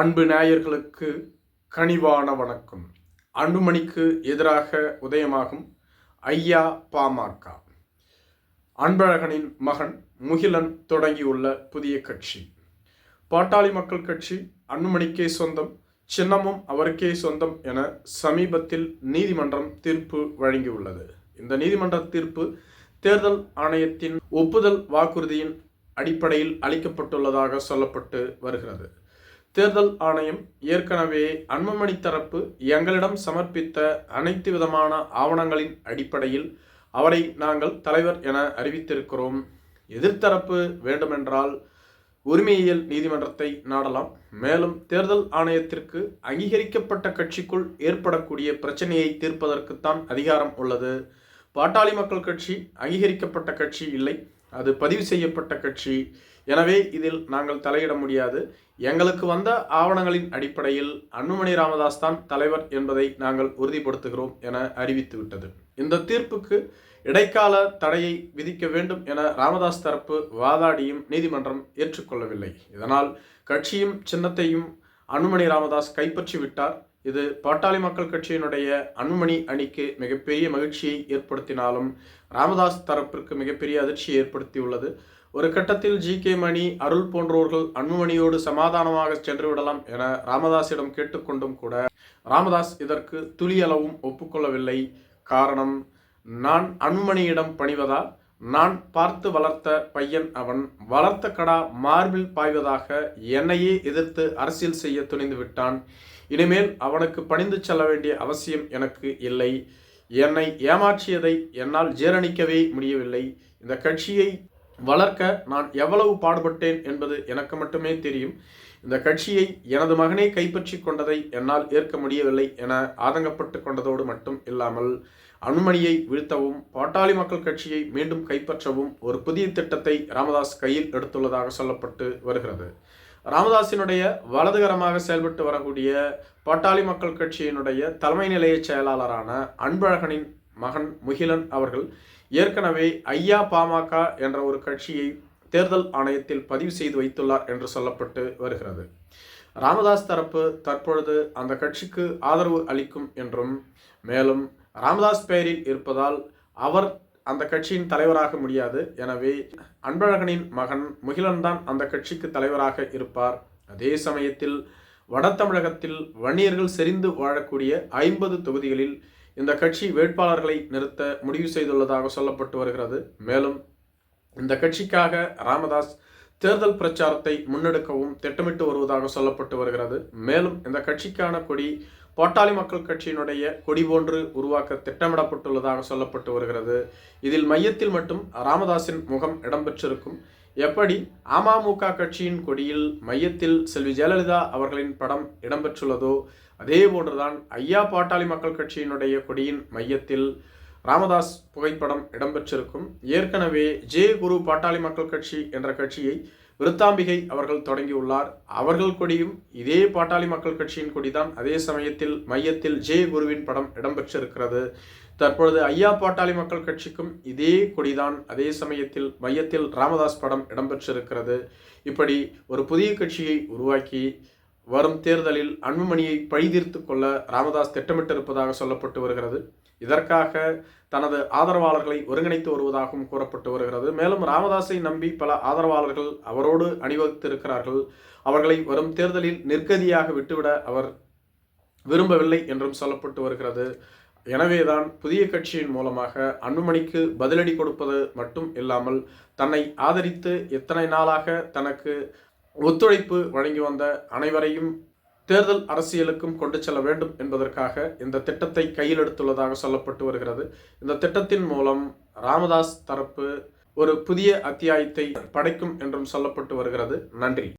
அன்பு நேயர்களுக்கு கனிவான வணக்கம். அன்புமணிக்கு எதிராக உதயமாகும் ஐயா பாமக. அன்பழகனின் மகன் முகிலன் தொடங்கியுள்ள புதிய கட்சி. பாட்டாளி மக்கள் கட்சி அன்புமணிக்கே சொந்தம் சின்னமும் அவருக்கே சொந்தம் என சமீபத்தில் நீதிமன்றம் தீர்ப்பு வழங்கியுள்ளது. இந்த நீதிமன்ற தீர்ப்பு தேர்தல் ஆணையத்தின் ஒப்புதல் வாக்குறுதியின் அடிப்படையில் அளிக்கப்பட்டுள்ளதாக சொல்லப்பட்டு வருகிறது. தேர்தல் ஆணையம் ஏற்கனவே அன்புமணி தரப்பு எங்களிடம் சமர்ப்பித்த அனைத்து விதமான ஆவணங்களின் அடிப்படையில் அவரை நாங்கள் தலைவர் என அறிவித்திருக்கிறோம். எதிர்த்தரப்பு வேண்டுமென்றால் உரிமையியல் நீதிமன்றத்தை நாடலாம். மேலும் தேர்தல் ஆணையத்திற்கு அங்கீகரிக்கப்பட்ட கட்சிக்குள் ஏற்படக்கூடிய பிரச்சனையை தீர்ப்பதற்குத்தான் அதிகாரம் உள்ளது. பாட்டாளி மக்கள் கட்சி அங்கீகரிக்கப்பட்ட கட்சி இல்லை. அது பதிவு செய்யப்பட்ட கட்சி. எனவே இதில் நாங்கள் தலையிட முடியாது. எங்களுக்கு வந்த ஆவணங்களின் அடிப்படையில் அன்புமணி ராமதாஸ் தான் தலைவர் என்பதை நாங்கள் உறுதிப்படுத்துகிறோம் என அறிவித்துவிட்டது. இந்த தீர்ப்புக்கு இடைக்கால தடையை விதிக்க வேண்டும் என ராமதாஸ் தரப்பு வாதாடியும் நீதிமன்றம் ஏற்றுக்கொள்ளவில்லை. இதனால் கட்சியும் சின்னத்தையும் அன்புமணி ராமதாஸ் கைப்பற்றி விட்டார் இது பாட்டாளி மக்கள் கட்சியினுடைய அன்புமணி அணிக்கு மிகப்பெரிய மகிழ்ச்சியை ஏற்படுத்தினாலும் ராமதாஸ் தரப்பிற்கு மிகப்பெரிய அதிர்ச்சியை ஏற்படுத்தியுள்ளது. ஒரு கட்டத்தில் ஜி. கே. மணி அருள் போன்றோர்கள் அன்புமணியோடு சமாதானமாக சென்று விடலாம் என ராமதாஸிடம் கேட்டுக்கொண்டும் கூட ராமதாஸ் இதற்கு துளியளவும் ஒப்புக்கொள்ளவில்லை. காரணம் நான் அன்புமணியிடம் பணிவதால் நான் பார்த்து வளர்த்த பையன் அவன் வளர்த்த கடா மார்பில் பாய்வதாக என்னையே எதிர்த்து அரசியல் செய்ய துணிந்து விட்டான். இனிமேல் அவனுக்கு பணிந்து செல்ல வேண்டிய அவசியம் எனக்கு இல்லை. என்னை ஏமாற்றியதை என்னால் ஜீரணிக்கவே முடியவில்லை. இந்த கட்சியை வளர்க்க நான் எவ்வளவு பாடுபட்டேன் என்பது எனக்கு மட்டுமே தெரியும். இந்த கட்சியை எனது மகனே கைப்பற்றி கொண்டதை என்னால் ஏற்க முடியவில்லை என ஆதங்கப்பட்டு கொண்டதோடு மட்டும் இல்லாமல் அனுமணியை வீழ்த்தவும் பாட்டாளி மக்கள் கட்சியை மீண்டும் கைப்பற்றவும் ஒரு புதிய திட்டத்தை ராமதாஸ் கையில் எடுத்துள்ளதாக சொல்லப்பட்டு வருகிறது. ராமதாசினுடைய வலதுகரமாக செயல்பட்டு வரக்கூடிய பாட்டாளி மக்கள் கட்சியினுடைய தலைமை நிலைய செயலாளரான அன்பழகனின் மகன் முகிலன் அவர்கள் ஏற்கனவே ஐயா பாமக என்ற ஒரு கட்சியை தேர்தல் ஆணையத்தில் பதிவு செய்து வைத்துள்ளார் என்று சொல்லப்பட்டு வருகிறது. ராமதாஸ் தரப்பு தற்பொழுது அந்த கட்சிக்கு ஆதரவு அளிக்கும் என்றும் மேலும் ராமதாஸ் பெயரில் இருப்பதால் அவர் அந்த கட்சியின் தலைவராக முடியாது. எனவே அன்பழகனின் மகன் முகிலன்தான் அந்த கட்சிக்கு தலைவராக இருப்பார். அதே சமயத்தில் வட தமிழகத்தில் வன்னியர்கள் செறிந்து வாழக்கூடிய ஐம்பது தொகுதிகளில் இந்த கட்சி வேட்பாளர்களை நிறுத்த முடிவு செய்துள்ளதாக சொல்லப்பட்டு வருகிறது. மேலும் இந்த கட்சிக்காக ராமதாஸ் தேர்தல் பிரச்சாரத்தை முன்னெடுக்கவும் திட்டமிட்டு வருவதாக சொல்லப்பட்டு வருகிறது. மேலும் இந்த கட்சிக்கான கொடி பாட்டாளி மக்கள் கட்சியினுடைய கொடி போன்று உருவாக்க திட்டமிடப்பட்டுள்ளதாக சொல்லப்பட்டு வருகிறது. இதில் மையத்தில் மட்டும் ராமதாஸின் முகம் இடம்பெற்றிருக்கும். எப்படி அமமுக கட்சியின் கொடியில் மையத்தில் செல்வி ஜெயலலிதா அவர்களின் படம் இடம்பெற்றுள்ளதோ அதே போன்றுதான் ஐயா பாட்டாளி மக்கள் கட்சியினுடைய கொடியின் மையத்தில் ராமதாஸ் புகைப்படம் இடம்பெற்றிருக்கும். ஏற்கனவே ஜே குரு பாட்டாளி மக்கள் கட்சி என்ற கட்சியை விருத்தாம்பிகை அவர்கள் தொடங்கியுள்ளார். அவர்கள் கொடியும் இதே பாட்டாளி மக்கள் கட்சியின் கொடிதான். அதே சமயத்தில் மையத்தில் ஜே குருவின் படம் இடம்பெற்றிருக்கிறது. தற்பொழுது ஐயா பாட்டாளி மக்கள் கட்சிக்கும் இதே கொடிதான். அதே சமயத்தில் மையத்தில் ராமதாஸ் படம் இடம்பெற்றிருக்கிறது. இப்படி ஒரு புதிய கட்சியை உருவாக்கி வரும் தேர்தலில் அன்புமணியை பழிதீர்த்து கொள்ள ராமதாஸ் திட்டமிட்டிருப்பதாக சொல்லப்பட்டு வருகிறது. இதற்காக தனது ஆதரவாளர்களை ஒருங்கிணைத்து வருவதாகவும் கூறப்பட்டு வருகிறது. மேலும் ராமதாஸை நம்பி பல ஆதரவாளர்கள் அவரோடு அணிவகுத்திருக்கிறார்கள். அவர்களை வரும் தேர்தலில் நிற்கதியாக விட்டுவிட அவர் விரும்பவில்லை என்றும் சொல்லப்பட்டு வருகிறது. எனவேதான் புதிய கட்சியின் மூலமாக அன்புமணிக்கு பதிலடி கொடுப்பது மட்டும் இல்லாமல் தன்னை ஆதரித்து எத்தனை நாளாக தனக்கு ஒத்துழைப்பு வழங்கி வந்த அனைவரையும் தேர்தல் அரசியலுக்கும் கொண்டு செல்ல வேண்டும் என்பதற்காக இந்த திட்டத்தை கையில் எடுத்துள்ளதாக சொல்லப்பட்டு வருகிறது. இந்த திட்டத்தின் மூலம் ராமதாஸ் தரப்பு ஒரு புதிய அத்தியாயத்தை படைக்கும் என்றும் சொல்லப்பட்டு வருகிறது. நன்றி.